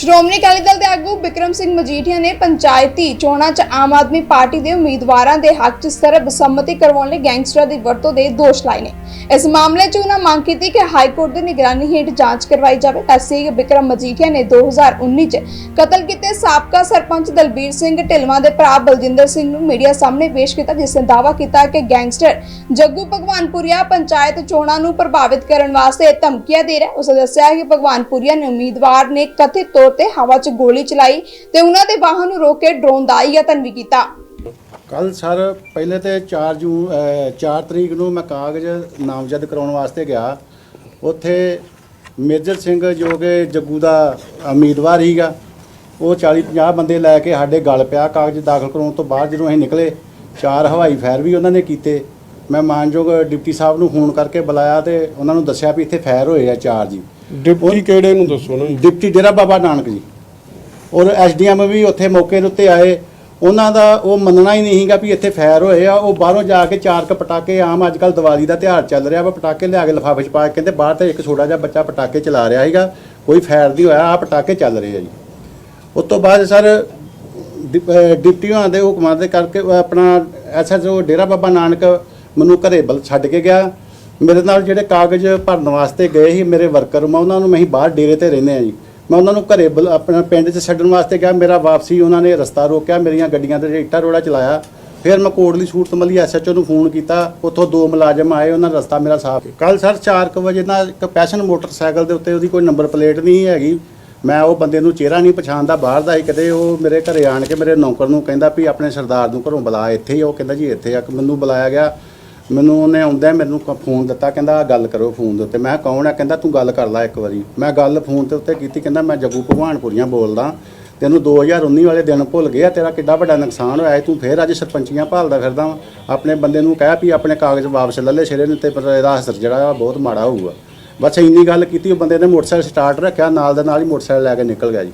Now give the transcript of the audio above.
ਸ਼੍ਰੋਮਣੀ ਅਕਾਲੀ ਦਲ ਦੇ ਆਗੂ ਬਿਕਰਮ ਸਿੰਘ ਮਜੀਠੀਆ ਨੇ ਪੰਚਾਇਤੀ ਚੋਣਾਂ 'ਚ ਆਮ ਆਦਮੀ ਪਾਰਟੀ ਦੇ ਉਮੀਦਵਾਰਾਂ ਦੇ ਹੱਕ 'ਚ ਸਰਬਸੰਮਤੀ ਕਰਵਾਉਣ ਲਈ ਗੈਂਗਸਟਰਾਂ ਦੀ ਵਰਤੋਂ ਦੇ ਦੋਸ਼ ਲਾਏ ਨੇ। ਇਸ ਮਾਮਲੇ 'ਚ ਉਹਨਾਂ ਮੰਗ ਕੀਤੀ ਕਿ ਹਾਈ ਕੋਰਟ ਦੀ ਨਿਗਰਾਨੀ ਹੇਠ ਜਾਂਚ ਕਰਵਾਈ ਜਾਵੇ। ਐਸਸੀ ਬਿਕਰਮ ਮਜੀਠੀਆ ਨੇ 2019 'ਚ ਕਤਲ ਕੀਤੇ ਸਾਬਕਾ ਸਰਪੰਚ ਦਲਬੀਰ ਸਿੰਘ ਢਿਲਵਾਂ ਦੇ ਭਰਾ ਬਲਜਿੰਦਰ ਸਿੰਘ ਨੂੰ ਮੀਡੀਆ ਸਾਹਮਣੇ ਪੇਸ਼ ਕੀਤਾ, ਜਿਸ ਨੇ ਦਾਅਵਾ ਕੀਤਾ ਕਿ ਗੈਂਗਸਟਰ ਜੱਗੂ ਭਗਵਾਨਪੁਰੀਆ ਪੰਚਾਇਤ ਚੋਣਾਂ ਨੂੰ ਪ੍ਰਭਾਵਿਤ ਕਰਨ ਵਾਸਤੇ ਧਮਕੀਆਂ ਦੇ ਰਿਹਾ ਉਸਨੇ ਦੱਸਿਆ ਕਿ ਭਗਵਾਨਪੁਰੀਆ ਨੇ ਉਮੀਦਵਾਰ ਨੇ ਕਥਿਤ ਤੌਰ ਤੇ ਹਵਾ 'ਚ ਗੋਲੀ ਚਲਾਈ ਤੇ ਉਹਨਾਂ ਦੇ ਵਾਹਨ ਨੂੰ ਰੋਕ ਕੇ ਡਰੋਨ ਦਾ ਯਤਨ ਵੀ ਕੀਤਾ। ਕੱਲ ਸਰ, ਪਹਿਲੇ ਤੇ 4 ਜੂਨ 4 ਤਰੀਕ ਨੂੰ ਮੈਂ ਕਾਗਜ਼ ਨਾਮਜ਼ਦ ਕਰਾਉਣ ਵਾਸਤੇ ਗਿਆ। ਉੱਥੇ ਮੇਜਰ ਸਿੰਘ ਜੋ ਕਿ ਜੱਗੂ ਦਾ ਉਮੀਦਵਾਰ ਹੀਗਾ ਉਹ 40 50 ਬੰਦੇ ਲੈ ਕੇ ਸਾਡੇ ਗਲ ਪਿਆ। ਕਾਗਜ਼ ਦਾਖਲ ਕਰਾਉਣ ਤੋਂ ਬਾਅਦ ਜਦੋਂ ਅਸੀਂ ਨਿਕਲੇ, ਚਾਰ ਹਵਾਈ ਫਾਇਰ ਵੀ ਉਹਨਾਂ ਨੇ ਕੀਤੇ। ਮੈਂ ਮਾਨਯੋਗ ਡਿਪਟੀ ਸਾਹਿਬ ਨੂੰ ਫੋਨ ਕਰਕੇ ਬੁਲਾਇਆ ਤੇ ਉਹਨਾਂ ਨੂੰ ਦੱਸਿਆ ਵੀ ਇੱਥੇ ਫਾਇਰ ਹੋਏ ਆ ਚਾਰ ਜੀ। ਡਿਪਟੀ ਕਿਹੜੇ ਨੂੰ ਦੱਸੋ ਨਾ? ਡਿਪਟੀ ਡੇਰਾ ਬਾਬਾ ਨਾਨਕ ਜੀ। ਔਰ ਐਸਡੀਐਮ ਵੀ ਉੱਥੇ ਮੌਕੇ ਦੇ ਉੱਤੇ ਆਏ। ਉਹਨਾਂ ਦਾ ਉਹ ਮੰਨਣਾ ਹੀ ਨਹੀਂ ਸੀਗਾ ਵੀ ਇੱਥੇ ਫਾਇਰ ਹੋਏ ਆ। ਉਹ ਬਾਹਰੋਂ ਜਾ ਕੇ ਚਾਰ ਕ ਪਟਾਕੇ ਆਮ ਅੱਜ ਕੱਲ ਦੀਵਾਲੀ ਦਾ ਤਿਉਹਾਰ ਚੱਲ ਰਿਹਾ ਵਾ। ਪਟਾਕੇ ਲਿਆ ਕੇ ਲਿਫਾਫੇ 'ਚ ਪਾ ਕੇ ਕਹਿੰਦੇ ਬਾਹਰ ਤੇ ਇੱਕ ਛੋਟਾ ਜਿਹਾ ਬੱਚਾ ਪਟਾਕੇ ਚਲਾ ਰਿਹਾ ਸੀਗਾ। ਕੋਈ ਫਾਇਰ ਨਹੀਂ ਹੋਇਆ ਆ ਪਟਾਕੇ ਚੱਲ ਰਹੇ ਆ ਜੀ। ਉਸ ਤੋਂ ਬਾਅਦ ਸਰ ਡਿਪਟੀਆਂ ਦੇ ਹੁਕਮਾਂ ਦੇ ਕਰਕੇ ਆਪਣਾ ਐਸਐਸਓ ਡੇਰਾ ਬਾਬਾ ਨਾਨਕ ਮੈਨੂੰ ਘਰੇ ਬਲ ਛੱਡ ਕੇ ਗਿਆ। ਮੇਰੇ ਨਾਲ ਜਿਹੜੇ ਕਾਗਜ਼ ਭਰਨ ਵਾਸਤੇ ਗਏ ਸੀ, ਮੇਰੇ ਵਰਕਰ, ਮੈਂ ਉਹਨਾਂ ਨੂੰ, ਮੈਂ ਹੀ ਬਾਹਰ ਡੇਰੇ ਤੇ ਰਹਿੰਦੇ ਆ ਜੀ। ਮੈਂ ਉਹਨਾਂ ਨੂੰ ਘਰੇ ਬੁਲ- ਆਪਣਾ ਪਿੰਡ 'ਚ ਛੱਡਣ ਵਾਸਤੇ ਗਿਆ। ਮੇਰਾ ਵਾਪਸੀ ਉਹਨਾਂ ਨੇ ਰਸਤਾ ਰੋਕਿਆ, ਮੇਰੀਆਂ ਗੱਡੀਆਂ ਤੇ ਇੱਟਾਂ ਰੋੜਾ ਚਲਾਇਆ। ਫਿਰ ਮੈਂ ਕੋਟਲੀ ਸੂਰਤ ਮਲੀ ਐਸਐਚਓ ਨੂੰ ਫੋਨ ਕੀਤਾ। ਉੱਥੋਂ ਦੋ ਮੁਲਾਜ਼ਮ ਆਏ, ਉਹਨਾਂ ਰਸਤਾ ਮੇਰਾ ਸਾਫ਼ ਕੱਲ ਸਰ 4:00 ਵਜੇ ਨਾਲ ਇੱਕ ਪੈਸ਼ਨ ਮੋਟਰਸਾਈਕਲ ਦੇ ਉੱਤੇ ਉਹਦੀ ਕੋਈ ਨੰਬਰ ਪਲੇਟ ਨਹੀਂ ਹੈਗੀ। ਮੈਂ ਉਹ ਬੰਦੇ ਨੂੰ ਚਿਹਰਾ ਨਹੀਂ ਪਛਾਣਦਾ, ਬਾਹਰ ਦਾ ਹੀ ਕਿਤੇ ਉਹ ਮੇਰੇ ਘਰੇ ਆਣ ਕੇ ਮੇਰੇ ਨੌਕਰ ਨੂੰ ਕਹਿੰਦਾ ਵੀ ਆਪਣੇ ਸਰਦਾਰ ਨੂੰ ਘਰੋਂ ਬੁਲਾ, ਇੱਥੇ ਹੀ ਉਹ ਕਹਿੰਦਾ ਜੀ ਇੱਥੇ ਆ, ਮੈਨੂੰ ਬੁਲਾਇਆ ਗਿਆ। ਮੈਨੂੰ ਉਹਨੇ ਆਉਂਦਾ ਮੈਨੂੰ ਕ- ਫੋਨ ਦਿੱਤਾ ਕਹਿੰਦਾ ਆਹ ਗੱਲ ਕਰੋ ਫੋਨ ਦੇ ਉੱਤੇ। ਮੈਂ ਕਿਹਾ, ਕੌਣ ਆ? ਕਹਿੰਦਾ ਤੂੰ ਗੱਲ ਕਰ ਲੈ ਇੱਕ ਵਾਰੀ। ਮੈਂ ਗੱਲ ਫੋਨ ਦੇ ਉੱਤੇ ਕੀਤੀ ਕਹਿੰਦਾ ਮੈਂ ਜੱਗੂ ਭਗਵਾਨਪੁਰੀਆਂ ਬੋਲਦਾ। ਤੈਨੂੰ 2019 ਵਾਲੇ ਦਿਨ ਭੁੱਲ ਗਿਆ ਤੇਰਾ ਕਿੱਡਾ ਵੱਡਾ ਨੁਕਸਾਨ ਹੋਇਆ ਹੈ, ਤੂੰ ਫੇਰ ਅੱਜ ਸਰਪੰਚੀਆਂ ਭਾਲਦਾ ਫਿਰਦਾ ਆਪਣੇ ਬੰਦੇ ਨੂੰ ਕਹਿ ਵੀ ਆਪਣੇ ਕਾਗਜ਼ ਵਾਪਸ ਲੈ ਲੈ ਸਿਰੇ ਨੇ ਤੇ ਪਰ ਇਹਦਾ ਅਸਰ ਜਿਹੜਾ ਆ ਬਹੁਤ ਮਾੜਾ ਹੋਊਗਾ। ਬਸ ਇੰਨੀ ਗੱਲ ਕੀਤੀ ਉਹ ਬੰਦੇ ਨੇ ਮੋਟਰਸਾਈਕਲ ਸਟਾਰਟ ਰੱਖਿਆ ਨਾਲ ਦੇ ਨਾਲ ਹੀ ਮੋਟਰਸਾਈਕਲ ਲੈ ਕੇ ਨਿਕਲ ਗਿਆ ਜੀ।